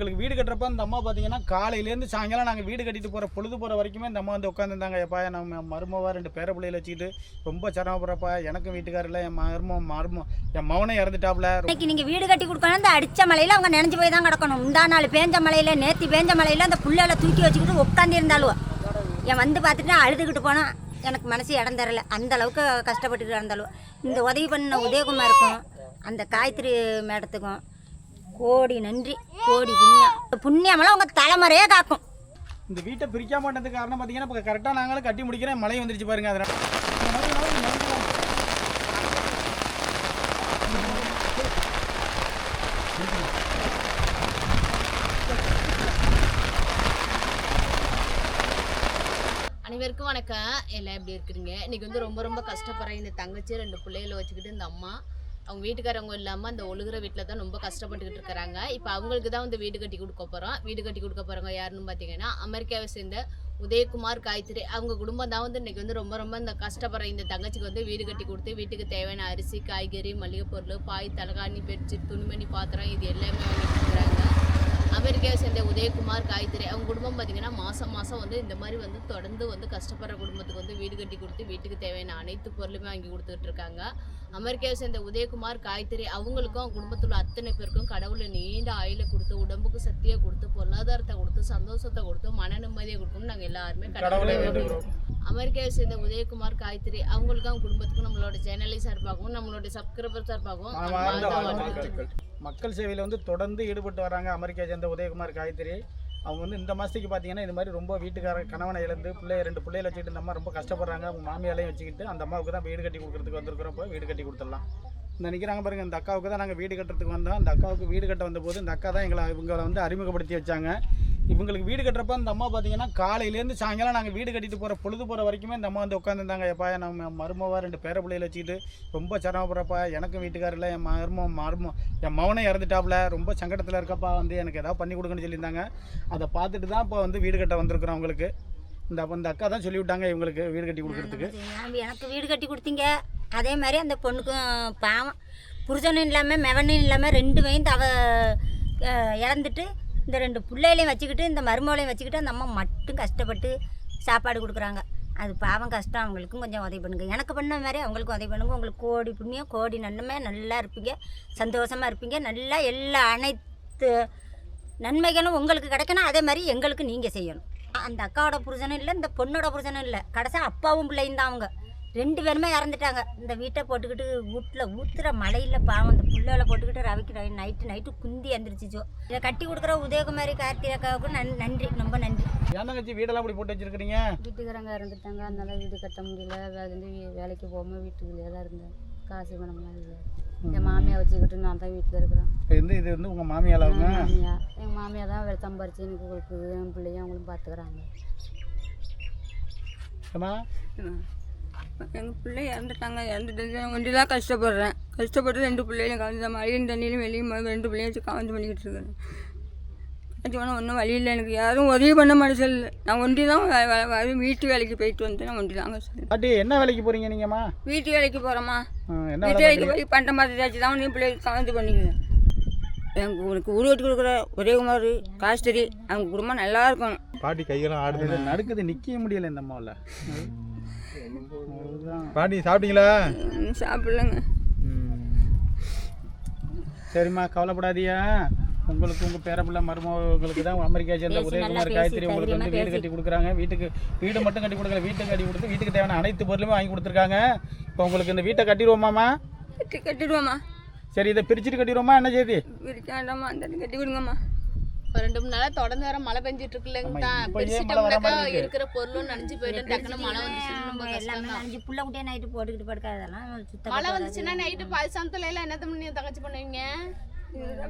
உங்களுக்கு வீடு கட்டுறப்ப அந்த அம்மா பார்த்தீங்கன்னா காலையிலேருந்து சாயங்காலம் நாங்கள் வீடு கட்டிட்டு போகிற பொழுது போகிற வரைக்குமே இந்த அம்மா வந்து உட்காந்துருந்தாங்க எப்பா நம்ம மருமவா ரெண்டு பேர பிள்ளைகளை வச்சுக்கிட்டு ரொம்ப சிரமப்படுறப்பா எனக்கும் வீட்டுக்காரில் என் மருமம் மருமம் என் மவனை இறந்துட்டாப்புல. இன்னைக்கு நீங்கள் வீடு கட்டி கொடுக்கணும் இந்த அடித்த மலையில் அவங்க நினைஞ்சு போய் தான் கிடக்கணும். முந்தா நாள் பேஞ்ச மலையில் நேற்று பேஞ்ச மலையில் அந்த புள்ளையில தூக்கி வச்சுக்கிட்டு உட்காந்துருந்தாலும் என் வந்து பார்த்துட்டு அழுதுகிட்டு போனால் எனக்கு மனசு இடம் தரல. அந்த அளவுக்கு கஷ்டப்பட்டுட்டு இருந்தாலும் இந்த உதவி பண்ண உதயகுமாருக்கும் அந்த காயத்ரி மேடத்துக்கும் கோடி நன்றி கோடி புண்ணியம் புண்ணியமெல்லாம் உங்கள் தலைமுறையே காக்கும். இந்த வீட்டை பிரிக்க மாட்டதுக்கு காரணம் பார்த்தீங்கன்னா இப்போ கரெக்டாக நாங்களும் கட்டி முடிக்கிறேன். மழை வந்துருச்சு பாருங்க அதனால். அனைவருக்கும் வணக்கம். எல்லாம் எப்படி இருக்கிறீங்க? இன்னைக்கு வந்து ரொம்ப ரொம்ப கஷ்டப்படுறேன். இந்த தங்கச்சி ரெண்டு பிள்ளைகளை வச்சுக்கிட்டு இந்த அம்மா. அவங்க வீட்டுக்காரவங்க இல்லாமல் அந்த ஒழுகுற வீட்டில் தான் ரொம்ப கஷ்டப்பட்டுக்கிட்டு இருக்கிறாங்க. இப்போ அவங்களுக்கு தான் வந்து வீடு கட்டி கொடுக்க போகிறோம் வீடு கட்டி கொடுக்க போகிறவங்க யாருன்னு பார்த்தீங்கன்னா அமெரிக்காவை சேர்ந்த உதயகுமார் காயத்ரி. அவங்க குடும்பம் தான் வந்து இன்னைக்கு வந்து ரொம்ப ரொம்ப இந்த கஷ்டப்படுற இந்த தங்கச்சிக்கு வந்து வீடு கட்டி கொடுத்து வீட்டுக்கு தேவையான அரிசி காய்கறி மளிகை பொருள் பாய் தலகாணி பெட்ஷீட் துணிமணி பாத்திரம் இது எல்லாமே வாங்கிட்டு இருக்கிறாங்க. அமெரிக்காவை சேர்ந்த உதயகுமார் காயத்ரி அவங்க குடும்பம் பார்த்தீங்கன்னா மாதம் மாதம் வந்து இந்த மாதிரி வந்து தொடர்ந்து வந்து கஷ்டப்படுற குடும்பத்துக்கு வந்து வீடு கட்டி கொடுத்து வீட்டுக்கு தேவையான அனைத்து பொருளுமே வாங்கி கொடுத்துட்டு இருக்காங்க. அமெரிக்காவை சேர்ந்த உதயகுமார் காயத்ரி அவங்களுக்கும் அவங்க குடும்பத்தில் உள்ள அத்தனை பேருக்கும் கடவுளை நீண்ட ஆயுளை கொடுத்து உடம்புக்கு சக்தியை கொடுத்து பொருளாதாரத்தை கொடுத்து சந்தோஷத்தை கொடுத்து மன நிம்மதியை கொடுக்கணும் நாங்கள் எல்லாருமே கடவுளை கடவுளை வேண்டுகிறோம். அமெரிக்காவை சேர்ந்த உதயகுமார் காயத்ரி அவங்களுக்கும் அவங்க குடும்பத்துக்கும் நம்மளோட சேனலை சார்பாகவும் நம்மளோட சப்ஸ்கிரைபர் சார்பாகவும் மக்கள் சேவையில் வந்து தொடர்ந்து ஈடுபட்டு வராங்க அமெரிக்கா சேர்ந்த உதயகுமார் காயத்ரி. அவங்க வந்து இந்த மாதத்துக்கு பார்த்தீங்கன்னா இது மாதிரி ரொம்ப வீட்டுக்கார கணவனை இழந்து பிள்ளை ரெண்டு பிள்ளைகளை வச்சுக்கிட்டு இந்த அம்மா ரொம்ப கஷ்டப்படுறாங்க. அவங்க மாமியாலையும் வச்சுக்கிட்டு அந்த அம்மாவுக்கு தான் வீடு கட்டி கொடுக்கறதுக்கு வந்திருக்கிறோம். இப்போ வீடு கட்டி கொடுத்துடலாம். இந்த நிற்கிறாங்க பாருங்க இந்த அக்காவுக்கு தான் நாங்கள் வீடு கட்டுறதுக்கு வந்தோம். அந்த அக்காவுக்கு வீடு கட்ட வந்தபோது இந்த அக்கா தான் எங்களை இவங்களை வந்து அறிமுகப்படுத்தி வச்சாங்க. இவங்களுக்கு வீடு கட்டுறப்ப இந்த அம்மா பார்த்தீங்கன்னா காலையிலேருந்து சாயங்காலம் நாங்கள் வீடு கட்டிட்டு போகிற பொழுது போகிற வரைக்குமே இந்த அம்மா வந்து உட்காந்துருந்தாங்க எப்பா நம்ம மருமவா ரெண்டு பேர பிள்ளையில வச்சுக்கிட்டு ரொம்ப சிரமப்படுறப்பா எனக்கும் வீட்டுக்காரர் இல்லை என் மரும மரும என் மவனை இறந்துட்டாப்புல ரொம்ப சங்கடத்தில் இருக்கப்பா வந்து எனக்கு ஏதாவது பண்ணி கொடுங்கன்னு சொல்லியிருந்தாங்க. அதை பார்த்துட்டு தான் இப்போ வந்து வீடு கட்ட வந்திருக்கிறோம் அவங்களுக்கு. இந்த இந்த அக்கா தான் சொல்லிவிட்டாங்க இவங்களுக்கு வீடு கட்டி கொடுக்குறதுக்கு. எனக்கு வீடு கட்டி கொடுத்தீங்க. அதே மாதிரி அந்த பொண்ணுக்கும் பாவம். புருஷனும் இல்லாமல் மெவனும் இல்லாமல் ரெண்டு வயது அவ இறந்துட்டு இந்த ரெண்டு பிள்ளைகளையும் வச்சுக்கிட்டு இந்த மருமகளையும் வச்சுக்கிட்டு அந்த அம்மா மட்டும் கஷ்டப்பட்டு சாப்பாடு கொடுக்குறாங்க. அது பாவம் கஷ்டம். அவங்களுக்கும் கொஞ்சம் உதவி பண்ணுங்க. எனக்கு பண்ண மாதிரி அவங்களுக்கும் உதவி பண்ணுங்க. உங்களுக்கு கோடி புண்ணியம் கோடி நன்மை. நல்லா இருப்பீங்க. சந்தோஷமாக இருப்பீங்க. நல்லா எல்லா அனைத்து நன்மைகளும் உங்களுக்கு கிடைக்கணும். அதே மாதிரி எங்களுக்கு நீங்கள் செய்யணும். அந்த அக்காவோட புருஷனும் இல்லை இந்த பொண்ணோட புருஷனும் இல்லை. கடைசி அப்பாவும் பிள்ளையும் தான் அவங்க. ரெண்டு பேருமே இறந்துட்டாங்க. இந்த வீட்டை போட்டுக்கிட்டு வீட்டில் ஊத்துற மழையில் பாவம் அந்த புள்ளைகளை போட்டுக்கிட்டு ரவிக்கு நைட்டு நைட்டு குந்தி எந்திரிச்சிச்சோ இதை கட்டி கொடுக்குற உதயகுமாரி கார்த்திகை அக்காவுக்கும் நன் நன்றி ரொம்ப நன்றி. ஏன் தங்கச்சி வீடெல்லாம் இப்படி போட்டு வச்சிருக்கிறீங்க? வீட்டுக்காரங்க இறந்துட்டாங்க. அதனால வீடு கட்ட முடியல. வேலேருந்து வேலைக்கு போகாமல் வீட்டுக்குள்ளேயே தான் இருந்தேன். காசு பணம்லாம் இல்லை. என் மாமியா வச்சுக்கிட்டு நான் தான் வீட்டில் இருக்கிறேன். இது இது வந்து உங்கள் மாமியால் அவங்க? மாமியா. எங்கள் மாமியா தான் சம்பாரிச்சு எனக்கு கொடுக்குது. என் பிள்ளையும் அவங்களும் பார்த்துக்கிறாங்க. எங்கள் பிள்ளை இறந்துட்டாங்க. இறந்துட்டு ஒண்டி தான் கஷ்டப்படுறேன். கஷ்டப்பட்டு ரெண்டு பிள்ளைகளும் கவனிச்ச மழையும் தண்ணியிலும் வெளியும் ரெண்டு பிள்ளையும் வச்சு கவனிச்சு பண்ணிக்கிட்டு இருக்கேன். கவனிச்சு போனால் ஒன்றும் வழி இல்லை எனக்கு. யாரும் உதவி பண்ண இல்லை. நான் ஒண்டி தான் வீட்டு வேலைக்கு போயிட்டு வந்தேன் நான் ஒண்டி தாங்க சொல்லு பாட்டி என்ன வேலைக்கு போகிறீங்க நீங்கம்மா? வீட்டு வேலைக்கு போகிறோமா என்ன வீட்டு வேலை வேலைக்கு போய் பண்ட மாதிரி ஏதாச்சும் தான் நீ பிள்ளைகளுக்கு கவனிச்சு பண்ணிக்கிறேன். எனக்கு உனக்கு வெட்டி கொடுக்குற உதயகுமார் காஸ்டரி அவங்க குடும்பம் நல்லா இருக்கணும். பாட்டி கையெல்லாம் ஆடுது. நடக்குது நிற்க முடியல இந்த அம்மாவில். பாட்டி சாப்பிட்டீங்களா? சாப்பிடலங்க. சரிம்மா கவலைப்படாதீங்க. உங்களுக்கு உங்கள் பேரப்பிள்ளை மருமகளுக்கு தான் அமெரிக்கா சேர்ந்த நல்லா உதயகுமார் காயத்ரி உங்களுக்கு வந்து வீடு கட்டி கொடுக்குறாங்க. வீட்டுக்கு வீடு மட்டும் கட்டி கொடுக்கல வீட்டுக்கு கட்டி கொடுத்து வீட்டுக்கு தேவையான அனைத்து பொருளுமே வாங்கி கொடுத்துருக்காங்க. இப்போ உங்களுக்கு இந்த வீட்டை கட்டிடுவோமாம்மா? கட்டி கட்டிடுவோம்மா. சரி இதை பிரிச்சுட்டு கட்டிடுவோமா? என்ன செய்தி? அந்த கட்டி கொடுங்கம்மா. இப்போ ரெண்டு மூணு நாளா தொடர்ந்து வர மழை பெஞ்சிட்டு இருக்குல்லங்க ஆமா, தான் இப்ப ஏன் மழை வர பிரிச்சுட்டோம்னாக்கா மாதிரி இருக்கு? இருக்கிற பொருளும் நனைஞ்சு போயிடும். டக்குனு மழை வந்துச்சு எல்லாமே தான் அஞ்சு புள்ள குட்டியே நைட்டு போட்டுக்கிட்டு படுக்காதெல்லாம் சுத்தம் மழை வந்துச்சுன்னா நைட்டு பால் சமத்துல எல்லாம் என்னத்த பண்ணி தங்கச்சி பண்ணுவீங்க? என்ன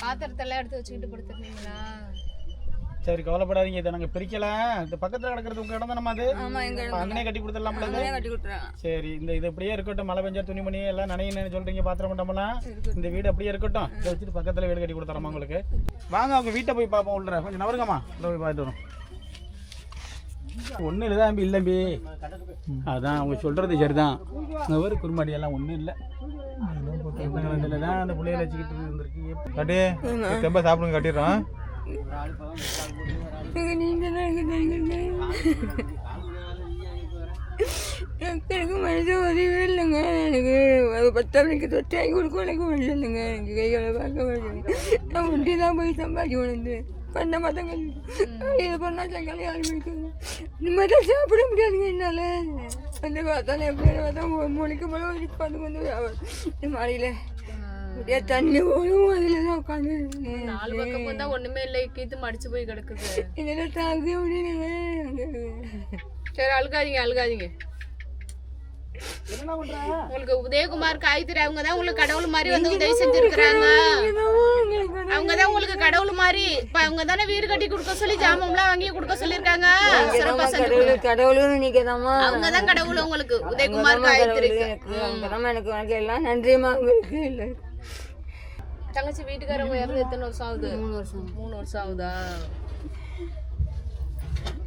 பாத்திரத்தெல்லாம் எடுத்து வச்சுக்கிட்டு. படுத்துருந்தீங்களா சரி கவலைப்படாதீங்க. இதை நாங்கள் பிரிக்கல. இந்த பக்கத்தில் கிடக்கிறது உங்கள் இடம் தானே அது? அங்கனே கட்டி கொடுத்துறாங்க சரி இந்த இது அப்படியே இருக்கட்டும். மழை பெஞ்சா துணிமணி எல்லாம் நனையின்னு சொல்றீங்க பாத்திரம் பண்ணலாம் இந்த வீடு அப்படியே இருக்கட்டும். இதை வச்சுட்டு பக்கத்துல வீடு கட்டி கொடுத்துறோமா உங்களுக்கு. வாங்க அவங்க வீட்டை போய் பார்ப்போம் உள்ள கொஞ்சம் நவருங்கம்மா. உள்ள போய் பார்த்துட்டு வரோம். ஒன்றும் இல்லை தம்பி இல்லம்பி அதான் அவங்க சொல்கிறது சரிதான். இந்த ஒரு குருமாடி எல்லாம் ஒன்றும் இல்லை. தான் அந்த பிள்ளைகளை வச்சுக்கிட்டு இருந்திருக்கு. காட்டி தெம்ப சாப்பிடுங்க கட்டிடுறோம். எனக்கு எனக்கு எனக்கு மனசு உதவியே இல்லைங்க எனக்கு ஒரு பத்தாவதுக்கு தொட்டு வாங்கி கொடுக்க எனக்கு வழி இல்லைங்க எனக்கு கைகளை பார்க்க முடியல நான் ஒண்டி தான் போய் சம்பாதிக்க வந்து பண்ண மாட்டாங்க இது பண்ணால் சாயங்காலம் யாரும் இந்த மாதிரி தான் சாப்பிட முடியாதுங்க என்னால் வந்து பார்த்தாலும் எப்படி பார்த்தா மூளைக்கு போல ஒரு உட்காந்து வந்து மாடியில் அப்படியே தண்ணி ஓடும் அதில் தான் உட்காந்து நாலு பக்கம் பார்த்தா ஒண்ணுமே இல்லை கீத்து மடிச்சு போய் கிடக்குது. இதெல்லாம் தாங்க முடியலைங்க சரி அழுகாதீங்க அழுகாதீங்க. உங்களுக்கு உதயகுமார் காய்கறி அவங்க தான் உங்களுக்கு கடவுள் மாதிரி வந்து உதவி செஞ்சிருக்கிறாங்க. அவங்க தான் உங்களுக்கு கடவுள் மாதிரி. இப்ப அவங்க தானே வீடு கட்டி கொடுக்க சொல்லி ஜாமம்லாம் வாங்கி கொடுக்க சொல்லியிருக்காங்க. சிறப்பா செஞ்சு கடவுளும் நிற்கதாம்மா அவங்க தான் கடவுள் உங்களுக்கு. உதயகுமார் அங்கதான் எனக்கு உனக்கு எல்லாம் நன்றியம்மா உங்களுக்கு இல்லை தங்கச்சி வீட்டுக்காரவங்க இறந்து எத்தனை வருஷம் ஆகுது? மூணு வருஷம். மூணு வருஷம் ஆகுதா?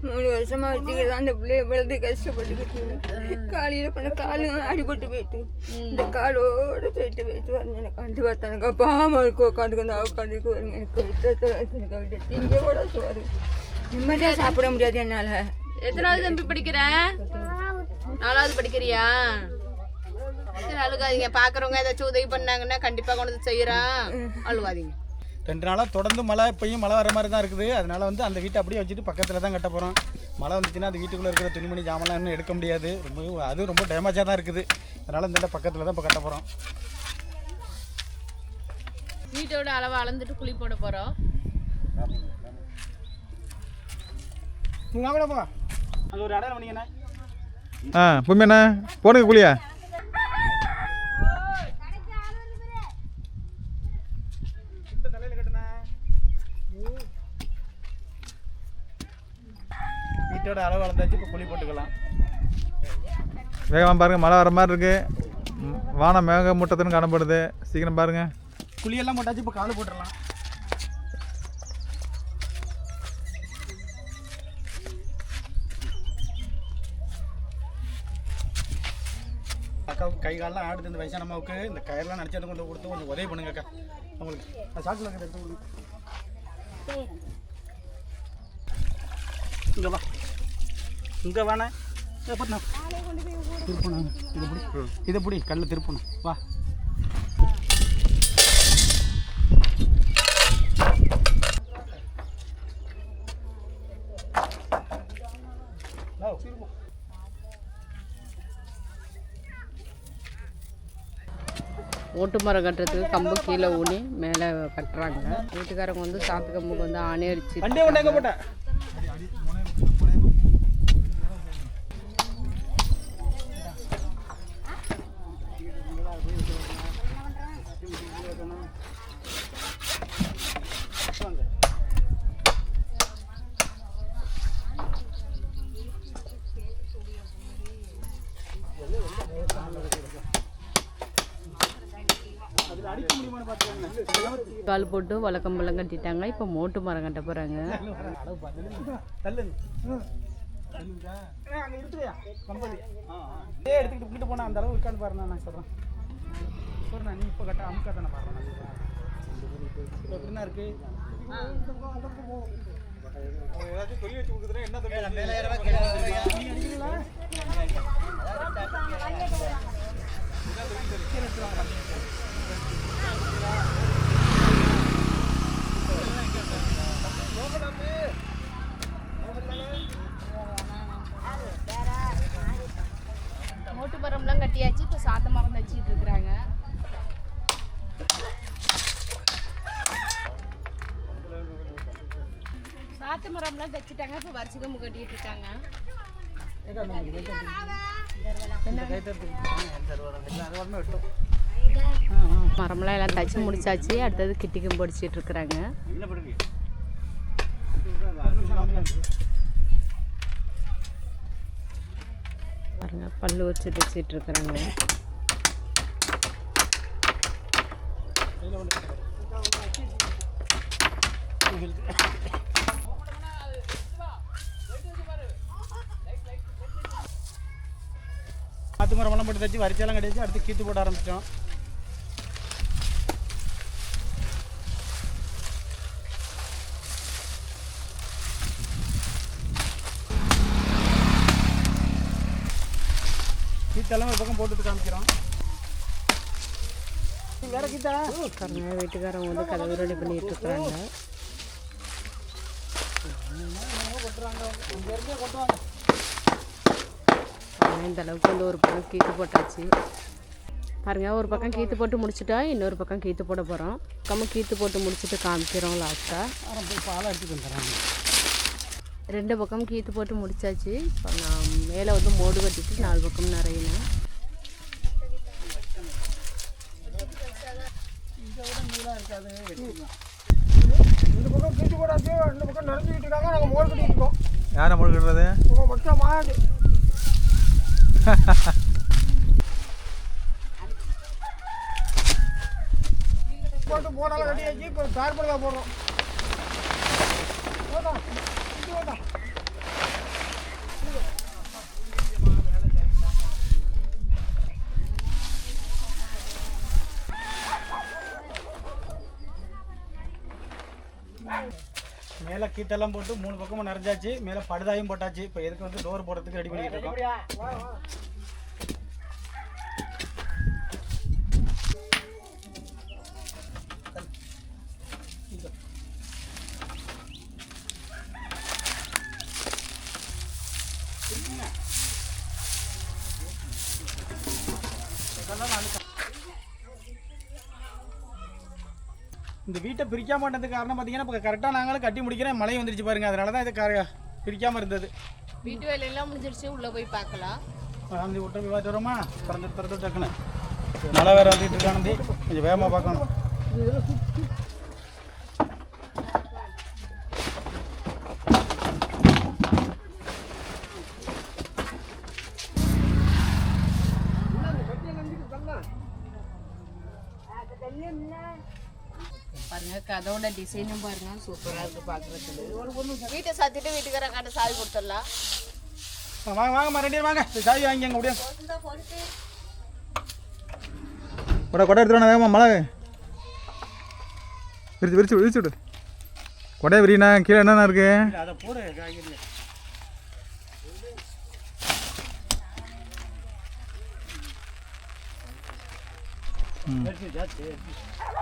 மூணு வருஷமா வச்சுக்கிட்டு அந்த பிள்ளைய வளர்த்து கஷ்டப்பட்டுக்கிட்டு காலையில பண்ண காலும் அடிபட்டு போயிட்டு இந்த காலோட போயிட்டு போயிட்டு வரணும் எனக்கு வந்து பார்த்தா எனக்கு பாமா இருக்கும் உட்காந்துக்கு உட்காந்துக்கு வருங்க எனக்கு எனக்கு விட்டு திங்க கூட சோறு. நிம்மதியாக சாப்பிட முடியாது என்னால். எத்தனாவது தம்பி படிக்கிற? நாலாவது படிக்கிறியா? சரி அழுகாதீங்க பாக்குறவங்க ஏதாச்சும் உதவி பண்ணாங்கன்னா கண்டிப்பா கொண்டு வந்து செய்யறான் அழுகாதீங்க ரெண்டு நாளாக தொடர்ந்து மழை இப்பயும் மழை வர மாதிரி தான் இருக்குது. அதனால வந்து அந்த வீட்டை அப்படியே வச்சுட்டு பக்கத்தில் தான் கட்ட போகிறோம் மழை வந்துச்சுன்னா அந்த வீட்டுக்குள்ளே இருக்கிற துணிமணி ஜாமெல்லாம் இன்னும் எடுக்க முடியாது. ரொம்ப அது ரொம்ப டேமேஜாக தான் இருக்குது. அதனால் இந்த பக்கத்தில் தான் இப்போ கட்ட போகிறோம் வீட்டோட அளவை அளந்துட்டு குழி போட போறோம். நீங்கள் கூட போ. அது ஒரு பண்ணிங்கண்ணே ஆ பொம்மைண்ணா போடுங்க குழியா. வீட்டோட அளவு அளந்தாச்சு இப்போ குழி போட்டுக்கலாம். வேகமாக பாருங்க மழை வர மாதிரி இருக்கு. ம், வானம் மேக மூட்டத்துன்னு காணப்படுது. சீக்கிரம் பாருங்க. குழியெல்லாம் போட்டாச்சு இப்போ கால் போட்டுடலாம். அக்காவுக்கு கை காலெலாம் ஆடுது இந்த வயசான அம்மாவுக்கு. இந்த கயிறெல்லாம் நினச்சி கொண்டு கொடுத்து கொஞ்சம் உதவி பண்ணுங்க அக்கா அவங்களுக்கு அது சாக்கில் எடுத்து கொடுங்க. இங்கே வா. இங்கே வாண்ணே. எப்பண்ணா திருப்பணும். இதை பிடி. இதை பிடி கல்ல திருப்பணும். வா. ஓட்டு மரம் கட்டுறதுக்கு கம்பு கீழே ஊனி மேலே கட்டுறாங்க. வீட்டுக்காரங்க வந்து சாத்து கம்புக்கு வந்து ஆணி அடிச்சு கால் போட்டு வழக்கம்பெல்லாம் கட்டிட்டாங்க. இப்போ மோட்டு மரம் கட்ட போகிறாங்க எடுத்துக்கிட்டு போனா அந்த அளவு இருக்கான்னு பாருண்ணா நான் சொல்கிறேன் சொல்கிறேன் நீ இப்போ கட்ட அமுக்கா தானே பாருண்ணா இப்போ எப்படிண்ணா இருக்கு ஏதாச்சும் சொல்லி வச்சு என்ன நீங்க அடிக்கிறீங்களா? மோட்டு மரம்லாம் கட்டியாச்சு இப்போ சாத்த மரம் வச்சுட்டு இருக்கிறாங்க சாத்து மரம்லாம் தைச்சிட்டாங்க இப்போ வரிசை கம்பு கட்டிட்டு இருக்காங்க. மரம்லாம் எல்லாம் தச்சு முடிச்சாச்சு. அடுத்தது கிட்டிக்கும் படிச்சிட்டு இருக்கிறாங்க. பாருங்க பல்லு வச்சு தைச்சிட்டு இருக்கிறாங்க. நாற்று மரமெல்லாம் போட்டு தச்சு வரிச்செல்லாம் வச்சு அடுத்து கீத்து போட ஆரம்பிச்சிட்டோம். கீத்தெல்லாம் ஒரு பக்கம் போட்டுட்டு காமிக்கிறோம். வேற கீத்தா? பாருங்க வீட்டுக்காரவங்க வந்து கதவு ரெடி பண்ணிட்டு இருக்கிறாங்க பாருங்க, இந்த அளவுக்கு வந்து ஒரு பக்கம் கீத்து போட்டாச்சு. பாருங்க ஒரு பக்கம் கீத்து போட்டு முடிச்சுட்டா இன்னொரு பக்கம் கீத்து போட போகிறோம் பக்கமும் கீத்து போட்டு முடிச்சுட்டு காமிக்கிறோம் லாஸ்ட்டாக போய் பாலை எடுத்துட்டு வந்துடுறாங்க ரெண்டு பக்கம் கீத்து போட்டு முடிச்சாச்சு. இப்போ நான் மேலே வந்து மோடு கட்டிட்டு நாலு பக்கம் நிறையினேன் இந்த பக்கம் கீத்து போடாச்சு இந்த பக்கம் நிறைஞ்சிக்கிட்டு இருக்காங்க நாங்கள் மோர் கட்டிட்டு இருக்கோம். யாரை முழுக்கிறது உங்கள் மட்டும் மாடு. போட்டு போனாலும் கட்டியாச்சு இப்போ தார்படி போடுறோம். போதா இது போதா மேலே கீத்தெல்லாம் போட்டு மூணு பக்கமும் நிறைஞ்சாச்சு மேலே படுதாயும் போட்டாச்சு. இப்போ எதுக்கு வந்து டோர் போடுறதுக்கு ரெடி பண்ணிட்டு இருக்கோம். இந்த வீட்டை பிரிக்காம பண்ணதுக்கு காரணம் பார்த்தீங்கன்னா இப்போ கரெக்டாக நாங்களும் கட்டி முடிக்கிறேன். மழை வந்துருச்சு பாருங்க. அதனால தான் இது கர பிரிக்காமல் இருந்தது. வீட்டு வேலையெல்லாம் முடிஞ்சிருச்சு. உள்ள போய் பார்க்கலாம். ஆனந்தி விட்டு போய் பார்த்து வரோமா திறந்து திறந்து டக்குன்னு. மழை வேறு வந்துட்டு இருக்கு ஆனந்தி கொஞ்சம் வேகமாக பார்க்கணும். பாருங்க கதவோட டிசைனும் பாருங்க சூப்பரா இருக்கு பாக்குறதுக்கு. வீட்டை சாத்திட்டு வீட்டுக்காரங்காட்ட சாவி கொடுத்துடலாம். வாங்க வாங்கம்மா ரெண்டு பேரும் வாங்க. சாவி வாங்கி அங்கே முடியும் கொடை கொடை எடுத்துட்டு வேகமா மழை. விரிச்சு விரிச்சு விரிச்சு விடு. கொடையை விரிண்ணா கீழே என்னென்ன இருக்கு? அதை போடு காய்கறி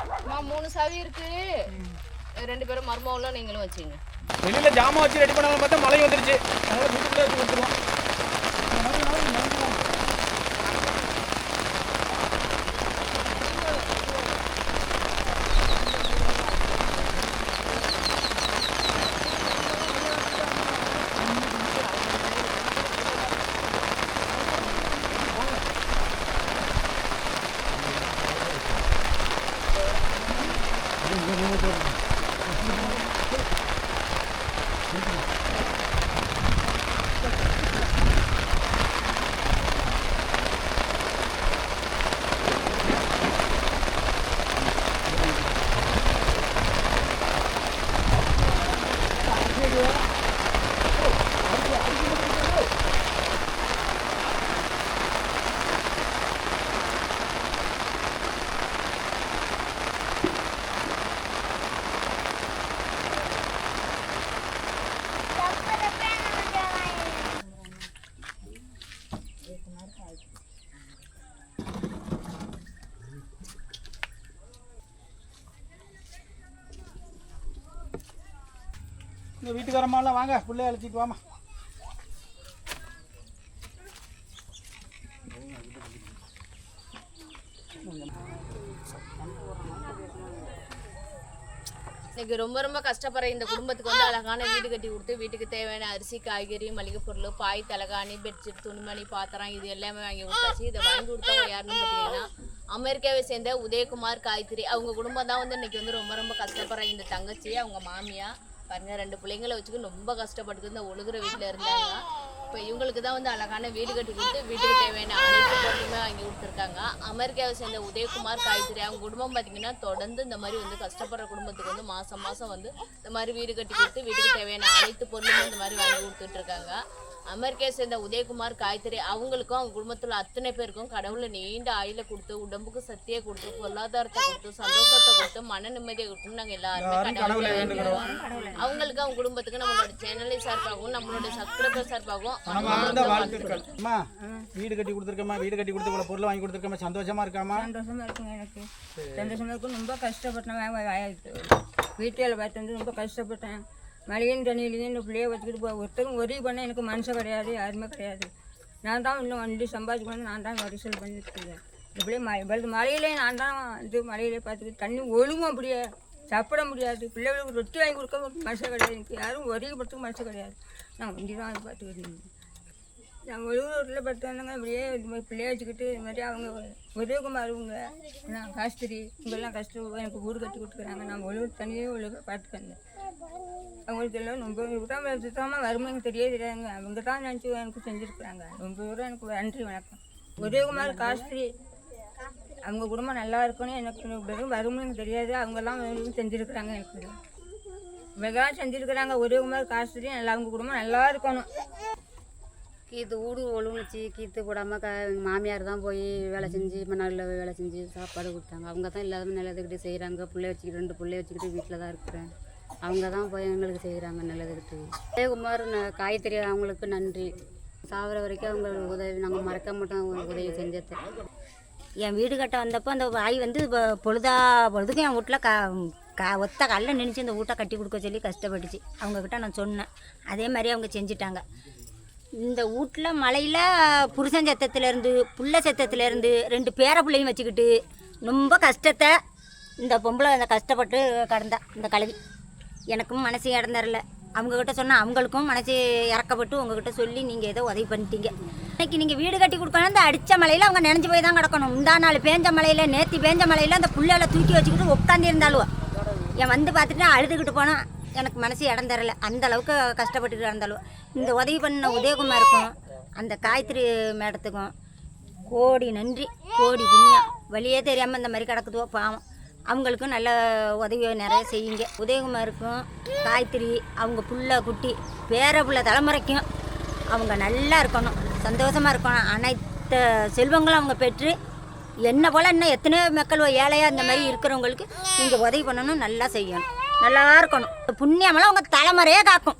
அம்மா மூணு சாவி இருக்கு. ரெண்டு பேரும் மர்மாவெல்லாம் நீங்களும் வச்சுங்க வெளியில ஜாமான் வச்சு ரெடி பண்ணாலும் பார்த்தா மழை வந்துருச்சு. அதனால வீட்டுக்குள்ளே வச்சு கொடுத்துருவோம். இந்த வீட்டுக்காரம்மாலாம் வாங்க பிள்ளைய அழைச்சிட்டு வாமா இன்னைக்கு ரொம்ப ரொம்ப கஷ்டப்படுற இந்த குடும்பத்துக்கு வந்து அழகான வீடு கட்டி கொடுத்து வீட்டுக்கு தேவையான அரிசி காய்கறி மளிகை பொருள் பாய் தலகாணி பெட்ஷீட் துணிமணி பாத்திரம் இது எல்லாமே வாங்கி கொடுத்தாச்சு. இதை வாங்கி கொடுத்தவங்க யாருன்னு பார்த்தீங்கன்னா அமெரிக்காவை சேர்ந்த உதயகுமார் காய்கறி அவங்க குடும்பம் தான் வந்து இன்னைக்கு வந்து ரொம்ப ரொம்ப கஷ்டப்படுற இந்த தங்கச்சி அவங்க மாமியா பாருங்க ரெண்டு பிள்ளைங்களை வச்சுக்க ரொம்ப கஷ்டப்பட்டு இந்த ஒழுகுற வீட்டில் இருந்தாங்க. இப்போ இவங்களுக்கு தான் வந்து அழகான வீடு கட்டி கொடுத்து வீட்டுக்கு தேவையான அனைத்து பொருளுமே வாங்கி கொடுத்துருக்காங்க. அமெரிக்காவை சேர்ந்த உதயகுமார் காய்கறி அவங்க குடும்பம் பார்த்தீங்கன்னா தொடர்ந்து இந்த மாதிரி வந்து கஷ்டப்படுற குடும்பத்துக்கு வந்து மாதம் மாதம் வந்து இந்த மாதிரி வீடு கட்டி கொடுத்து வீட்டுக்கு தேவையான அனைத்து பொருளுமே இந்த மாதிரி வாங்கி கொடுத்துட்டு இருக்காங்க. அமெரிக்கா சேர்ந்த உதயகுமார் காய்கறி அவங்களுக்கும் அவங்க குடும்பத்துல அத்தனை பேருக்கும் கடவுளை நீண்ட ஆயுள கொடுத்து உடம்புக்கு சக்தியை கொடுத்து பொருளாதாரத்தை கொடுத்து சந்தோஷத்தை கொடுத்து மன நிம்மதியை கொடுத்து நாங்க எல்லாருமே அவங்களுக்கு அவங்க குடும்பத்துக்கு நம்மளோட சேனலை சார்பாகவும் நம்மளோட சப்ஸ்கிரைபர் சார்பாகவும் மனமார்ந்த வாழ்த்துக்கள். அம்மா வீடு கட்டி கொடுத்துருக்கம்மா வீடு கட்டி கொடுத்து இவ்வளோ பொருள் வாங்கி கொடுத்துருக்கம்மா சந்தோஷமா இருக்காமா சந்தோஷமா இருக்குங்க எனக்கு. சந்தோஷமா இருக்கும் ரொம்ப கஷ்டப்பட்டேன். வீட்டில் பார்த்து வந்து ரொம்ப கஷ்டப்பட்டேன். மளிகையும் தண்ணியிலையும் இந்த பிள்ளைய வச்சுக்கிட்டு போய் ஒருத்தரும் உதவி பண்ண எனக்கு மனுஷன் கிடையாது யாருமே கிடையாது. நான் தான் இன்னும் வண்டி சம்பாதிக்கணும் நான் தான் வரிசல் பண்ணிட்டு இருக்கேன் இந்த மழை மழையிலே நான் தான் இது மழையிலே பார்த்துக்கிட்டு தண்ணி ஒழுங்கும் அப்படியே. சாப்பிட முடியாது. பிள்ளைகளுக்கு ரொட்டி வாங்கி கொடுக்க மனுஷன் கிடையாது. எனக்கு யாரும் ஒரே படுத்துக்கு மனுஷன் கிடையாது. நான் வண்டி தான் வந்து பார்த்துக்கிட்டு நான் ஒழுங்கூரில் படுத்து அப்படியே இது மாதிரி பிள்ளைய வச்சுக்கிட்டு இது மாதிரி அவங்க உதயகுமார் இவங்க நான் காஸ்திரி இவங்கெல்லாம் கஷ்டம் எனக்கு ஊர் கட்டி கொடுத்துக்கிறாங்க நான் ஒழுங்கு தனியே ஒழுங்காக பார்த்துக்கிறேன் அவங்களுக்கு எல்லாம் ரொம்ப விடாம சுத்தமாக வறுமை தெரியவே தெரியாதுங்க அவங்க தான் நினச்சி எனக்கு செஞ்சுருக்குறாங்க. ரொம்ப தூரம் எனக்கு நன்றி வணக்கம். உதயகுமார் காஸ்திரி அவங்க குடும்பம் நல்லா இருக்கணும் எனக்கு வெறும் வறுமை தெரியாது. அவங்கெல்லாம் செஞ்சுருக்குறாங்க எனக்கு. இவங்கெல்லாம் செஞ்சுருக்குறாங்க. உதயகுமார் காஸ்திரி நல்லா அவங்க குடும்பம் நல்லா இருக்கணும். கீத்து வீடு ஒழுங்குச்சு கீத்து போடாமல் க எங்கள் மாமியார் தான் போய் வேலை செஞ்சு மணலில் வேலை செஞ்சு சாப்பாடு கொடுத்தாங்க. அவங்க தான் இல்லாத நல்லதுக்கிட்டு செய்கிறாங்க பிள்ளை வச்சுக்கிட்டு ரெண்டு பிள்ளை வச்சுக்கிட்டு வீட்டில் தான் இருக்கிறேன். அவங்க தான் போய் எங்களுக்கு செய்கிறாங்க நல்லதுக்கிட்டு ஜெயக்குமார் காயத்ரி அவங்களுக்கு நன்றி. சாவர வரைக்கும் அவங்க உதவி நாங்கள் மறக்க மாட்டோம் உதவி செஞ்சது. என் வீடு கட்ட வந்தப்போ அந்த வாய் வந்து இப்போ பொழுதா பொழுதுக்கும் என் வீட்டில் கா கா ஒத்த கல்ல நினச்சி இந்த வீட்டை கட்டி கொடுக்க சொல்லி கஷ்டப்பட்டுச்சு. அவங்கக்கிட்ட நான் சொன்னேன். அதே மாதிரி அவங்க செஞ்சிட்டாங்க. இந்த வீட்டில் மலையில் புருஷன் சத்தத்துலேருந்து புள்ள சத்தத்துலேருந்து ரெண்டு பேர பிள்ளையும் வச்சுக்கிட்டு ரொம்ப கஷ்டத்தை இந்த பொம்பளை அந்த கஷ்டப்பட்டு கடந்தா இந்த கழுவி. எனக்கும் மனசு இடந்தரல அவங்கக்கிட்ட சொன்னால் அவங்களுக்கும் மனசு இறக்கப்பட்டு உங்ககிட்ட சொல்லி நீங்கள் ஏதோ உதவி பண்ணிட்டீங்க. இன்னைக்கு நீங்கள் வீடு கட்டி கொடுக்கணும் அந்த அடித்த மலையில் அவங்க நினைஞ்சு போய் தான் கிடக்கணும். முந்தா நாள் பேஞ்ச மலையில் நேற்று பேஞ்ச மலையில் அந்த புள்ளையில தூக்கி வச்சுக்கிட்டு உட்காந்து இருந்தாலும் என் வந்து பார்த்துட்டு அழுதுகிட்டு போனால் எனக்கு மனசு இடம் தரல. அந்த அளவுக்கு கஷ்டப்பட்டுட்டு இருந்தாலும் இந்த உதவி பண்ண உதயகுமாருக்கும் அந்த காயத்ரி மேடத்துக்கும் கோடி நன்றி கோடி புண்ணியம் வழியே தெரியாமல் இந்த மாதிரி கிடக்குதோ பாவம். அவங்களுக்கும் நல்ல உதவி நிறைய செய்யுங்க. உதயகுமாருக்கும் காயத்ரி அவங்க புள்ள குட்டி பேர புள்ள தலைமுறைக்கும் அவங்க நல்லா இருக்கணும். சந்தோஷமாக இருக்கணும். அனைத்து செல்வங்களும் அவங்க பெற்று என்ன போல் இன்னும் எத்தனையோ மக்கள் ஏழையாக இந்த மாதிரி இருக்கிறவங்களுக்கு நீங்கள் உதவி பண்ணணும் நல்லா செய்யணும். நல்லா இருக்கணும். புண்ணியமெல்லாம் அவங்க தலைமுறையே காக்கும்.